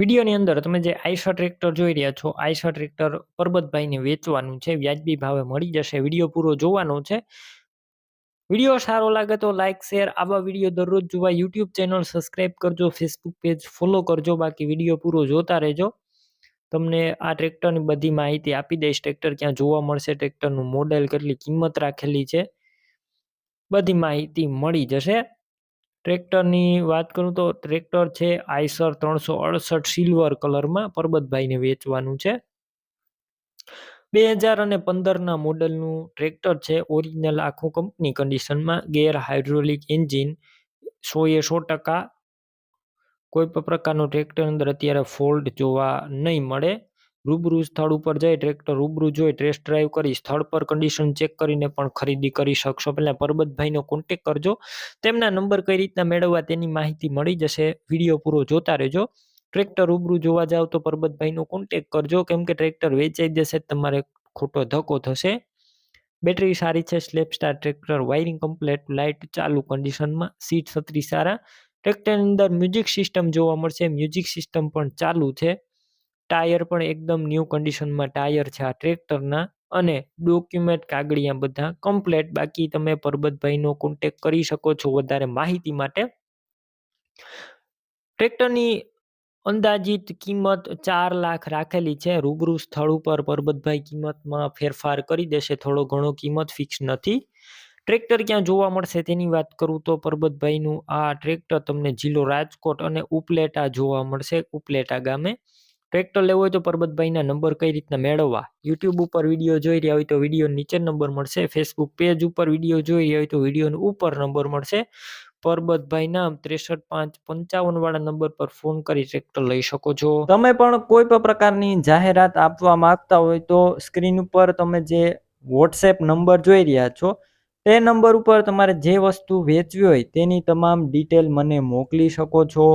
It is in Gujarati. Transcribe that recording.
વિડીયોની અંદર તમે જે આઈશર ટ્રેક્ટર જોઈ રહ્યા છો આઈશર ટ્રેક્ટર પરબતભાઈને વેચવાનું છે, વ્યાજબી ભાવે મળી જશે, વીડિયો પૂરો જોવાનો છે. વીડિયો સારો લાગે તો લાઇક શેર આવા વીડિયો દરરોજ જોવા યુટ્યુબ ચેનલ સબસ્ક્રાઇબ કરજો ફેસબુક પેજ ફોલો કરજો, બાકી વીડિયો પૂરો જોતા રહેજો. તમને આ ટ્રેક્ટરની બધી માહિતી આપી દઈશ, ટ્રેક્ટર ક્યાં જોવા મળશે, ટ્રેક્ટરનું મોડેલ કેટલી કિંમત રાખેલી છે. બધી માહિતી મળી જશે. ટ્રેક્ટરની વાત કરું તો ટ્રેક્ટર છે આઈસર ત્રણસો અડસઠ સિલ્વર કલરમાં પરબતભાઈને વેચવાનું છે. બે હજાર અને પંદરના મોડલનું ટ્રેક્ટર છે ઓરિજિનલ આખું કંપની કન્ડિશનમાં ગેર હાઇડ્રોલિક એન્જિન સો એ સો ટકા. કોઈ પણ પ્રકારનું ટ્રેક્ટર અંદર અત્યારે ફોલ્ટ જોવા નહીં મળે. રૂબરૂ સ્થળ ઉપર જઈ ટ્રેક્ટર રૂબરૂ જોઈ ટેસ્ટ ડ્રાઈવ કરી, સ્થળ પર કન્ડિશન ચેક કરીને પણ ખરીદી કરી શકશો. પહેલાં પરબતભાઈનો કોન્ટેક કરજો. તેમના નંબર કઈ રીતના મેળવવા તેની માહિતી મળી જશે. વીડિયો પૂરો જોતા રહેજો. ટ્રેક્ટર રૂબરૂ જોવા જાવ તો પરબતભાઈનો કોન્ટેક કરજો. કેમ કે ટ્રેક્ટર વેચાઈ જશે, તમારે ખોટો ધક્કો થશે. બેટરી સારી છે slap star tractor wiring complete light ચાલુ કન્ડિશનમાં સીટ છત્રી સારા. ટ્રેક્ટરની અંદર મ્યુઝિક સિસ્ટમ જોવા મળશે. મ્યુઝિક સિસ્ટમ પણ ચાલુ છે. ટાયર પણ એકદમ ન્યૂ કન્ડિશનમાં ટાયર છે આ ટ્રેક્ટરના અને ડોક્યુમેન્ટ, કાગળિયા બધા કમ્પ્લેટ. બાકી તમે પરબતભાઈનો કોન્ટેક કરી શકો છો વધારે માહિતી માટે. ટ્રેક્ટરની અંદાજિત કિંમત ચાર લાખ રાખેલી છે. રૂબરૂ સ્થળ ઉપર પરબતભાઈ કિંમતમાં ફેરફાર કરી દેશે. થોડો ઘણો કિંમત ફિક્સ નથી. ટ્રેક્ટર ક્યાં જોવા મળશે તેની વાત કરું તો પરબતભાઈનું આ ટ્રેક્ટર તમને જિલ્લો રાજકોટ અને ઉપલેટા જોવા મળશે. ઉપલેટા ગામે ટ્રેક્ટર લેવો હોય તો પરબતભાઈના નંબર કઈ રીતના મેળવવા? યુટ્યુબ ઉપર વીડિયો જોઈ રહ્યા હોય તો વીડિયો નીચે નંબર મળશે. ફેસબુક પેજ ઉપર વીડિયો જોઈ રહ્યા હોય તો વીડિયો ઉપર નંબર મળશે. પરબતભાઈ નામ ત્રેસઠ પાંચ પંચાવન વાળા નંબર પર ફોન કરી ટ્રેક્ટર લઈ શકો છો. તમે પણ કોઈ પણ પ્રકારની જાહેરાત આપવા માંગતા હોય તો સ્ક્રીન ઉપર તમે જે વોટ્સએપ નંબર જોઈ રહ્યા છો, તે નંબર ઉપર તમારે જે વસ્તુ વેચવી હોય તેની તમામ ડિટેલ મને મોકલી શકો છો.